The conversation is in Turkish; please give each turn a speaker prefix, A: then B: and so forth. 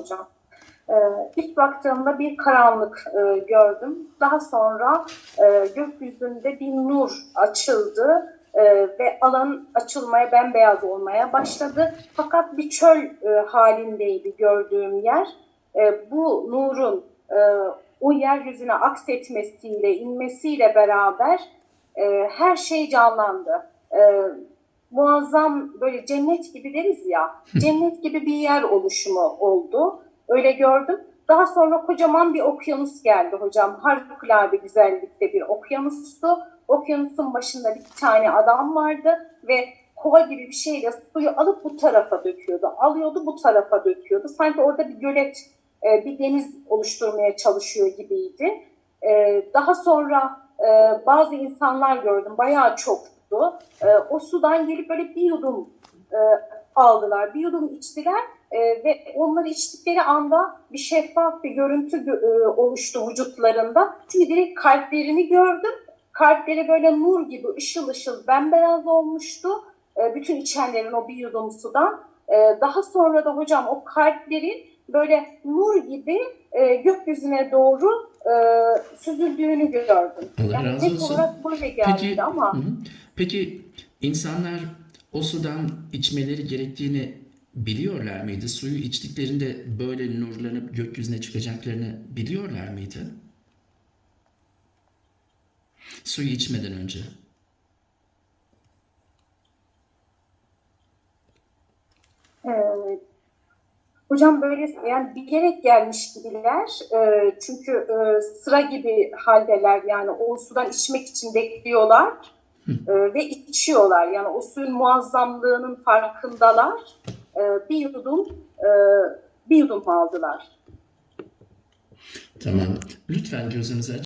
A: hocam. Ee, ilk baktığımda bir karanlık e, gördüm. Daha sonra e, gökyüzünde bir nur açıldı e, ve alan açılmaya, bembeyaz olmaya başladı. Fakat bir çöl e, halindeydi gördüğüm yer. E, bu nurun e, o yeryüzüne aksetmesiyle, inmesiyle beraber e, her şey canlandı. E, muazzam böyle cennet gibi deriz ya, cennet gibi bir yer oluşumu oldu. Öyle gördüm. Daha sonra kocaman bir okyanus geldi hocam. Harikulade güzellikte bir okyanustu. Okyanusun başında bir tane adam vardı ve kova gibi bir şeyle suyu alıp bu tarafa döküyordu. Alıyordu bu tarafa döküyordu. Sanki orada bir gölet, e, bir deniz oluşturmaya çalışıyor gibiydi. E, Daha sonra e, bazı insanlar gördüm. Bayağı çoktu. E, O sudan gelip böyle bir yudum e, aldılar. Bir yudum içtiler e, ve onları içtikleri anda bir şeffaf bir görüntü gö- e, oluştu vücutlarında. Çünkü direkt kalplerini gördüm. Kalpleri böyle nur gibi ışıl ışıl bembeyaz olmuştu. E, bütün içenlerin o bir yudum sudan. E, daha sonra da hocam o kalplerin böyle nur gibi e, gökyüzüne doğru e, süzüldüğünü gördüm.
B: Allah
A: yani
B: razı olsun.
A: olarak böyle geldi
B: Peki,
A: ama
B: hı. Peki insanlar o sudan içmeleri gerektiğini biliyorlar mıydı? Suyu içtiklerinde böyle nurlanıp gökyüzüne çıkacaklarını biliyorlar mıydı? Suyu içmeden önce.
A: Evet. Hocam böyle yani bilerek gelmiş gibiler. Ee, çünkü e, sıra gibi haldeler yani o sudan içmek için bekliyorlar Ee, ve içiyorlar. Yani o suyun muazzamlığının farkındalar. Ee, bir yudum e, bir yudum aldılar.
B: Tamam. Lütfen gözünüzü